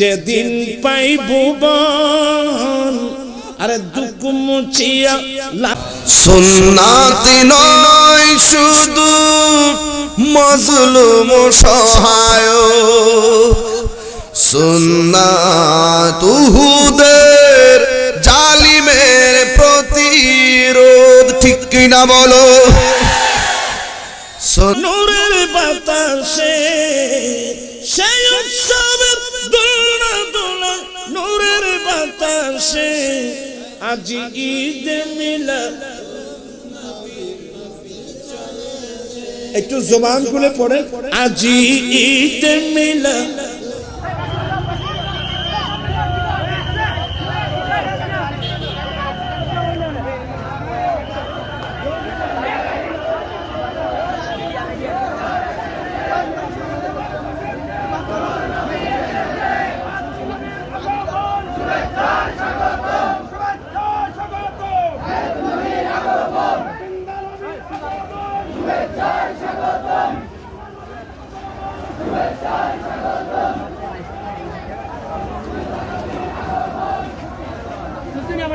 যেদিন পাইব বন আরে দুঃখ মুছিয়া লা সুন্নাতি নয় শুধু মজলুম সহায় সুন্নাতুহুদের জালিমের প্রতিরোধ ঠিক কিনা বলো? সুন- বাতাসে আজি ঈদ মিলা একটু জবান খুলে পড়ে আজি ঈদ মিলা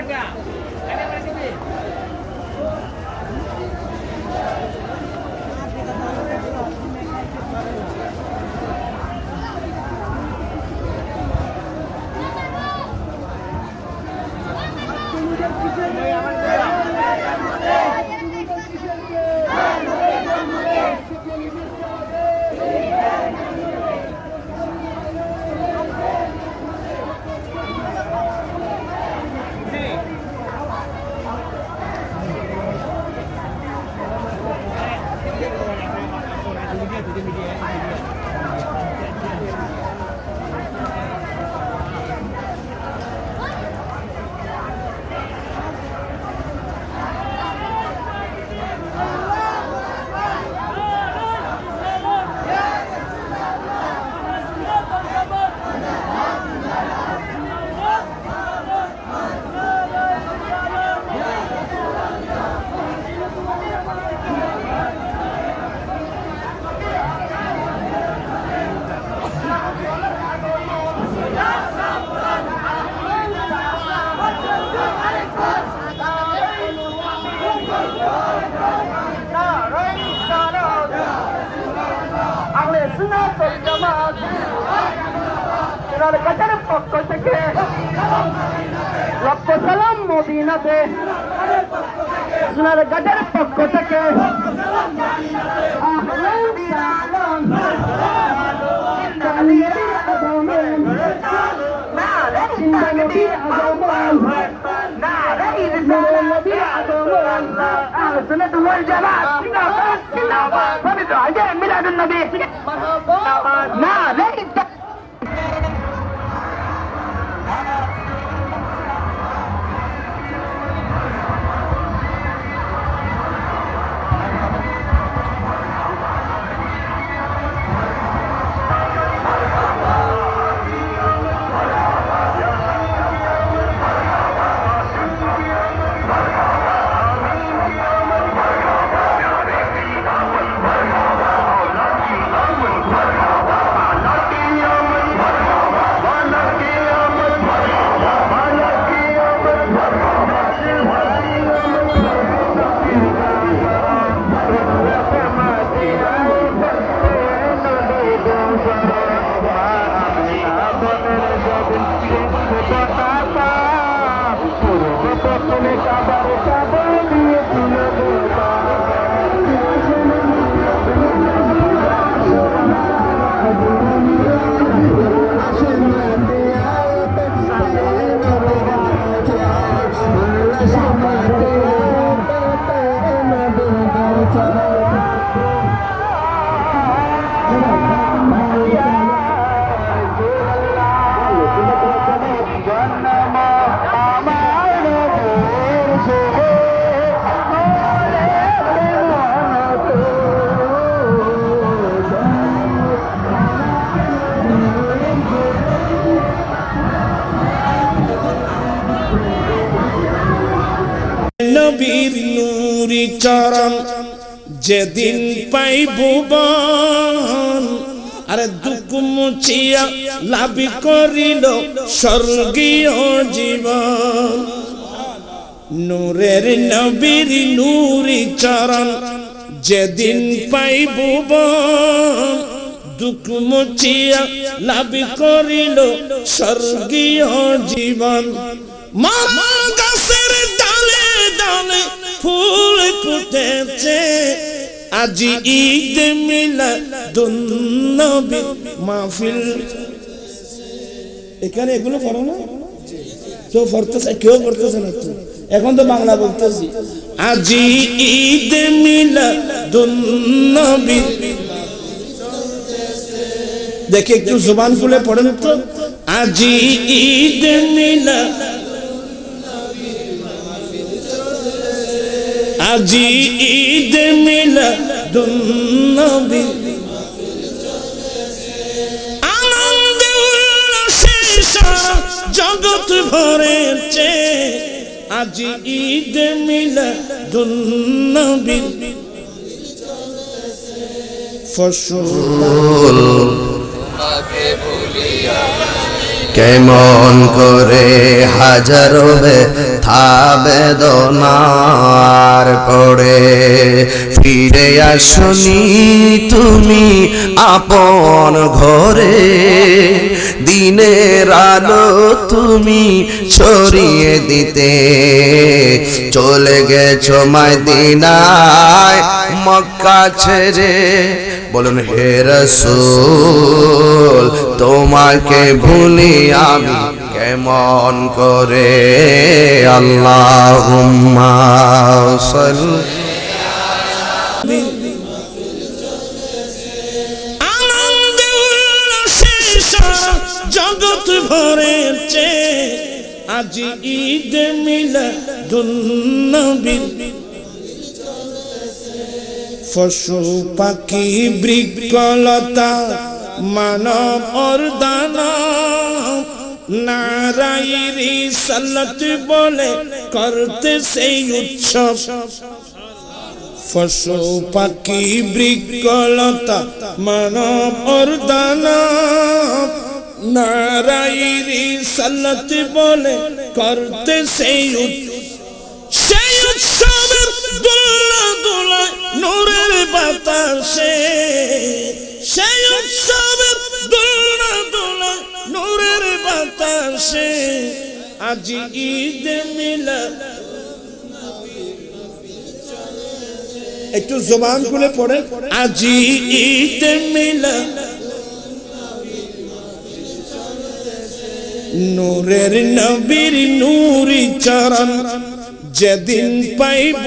acá. কাছের পক্ষ থেকে লক্ষ সালাম মদিনাতে সোনার গাছের পক্ষ থেকে আহলে নবীর নূরি চরণ যেদিন পাইব আরে দুঃখ মুচিয়া লাভ করিল স্বর্গীয় জীবন। নূরের নবীর নূরি চরণ যেদিন পাইব দুঃখ মুচিয়া লাভ করিল স্বর্গীয় জীবন। মা গাছের ফুল ফুটেছে। আজি ঈদ মিলা মাহফিল। এখানে এগুলো পড়ো না? পড়তেছে, কেউ পড়তেছে না তো। এখন তো বাংলা বলতেছি। আজি ঈদ মিলা দুন্নবী। দেখে একটু জবান খুলে পড়েন তো। আজি ঈদ মিলা আজি ঈদ মিলা দুন্নবী আনন্দ উল্লাসে জগৎ ভরেছে। আজি ঈদ মিলা দুন্নবী ফসল কেমন করে হাজারো বেদনার পড়ে। ফিরে আসনি তুমি আপন ঘরে। দিনের আলো তুমি ছড়িয়ে দিতে। চলে গেছো দিনায় মক্কা ছেড়ে। বলুন, হে রসুল, তোমাকে ভুলি আমি কেমন করে আল্লাহ জগৎ ভরেছে। আজি ঈদ মিলা দুন্নবী পশু পাখি বৃক্ষলতা মানব অর্দান নারায়ণী সালাত বলে করতে সেই উৎসব। পশু পাখি, বৃক্ষলতা, মানব অর্দান। নারায়ণী সালাত বলে করতে সেই উৎসব। আজি ঈদ মিলা একটু জবান খুলে পড়ে। আজি ঈদ মিলা নূরের নবীর নূরি চরণ যেদিন পাইব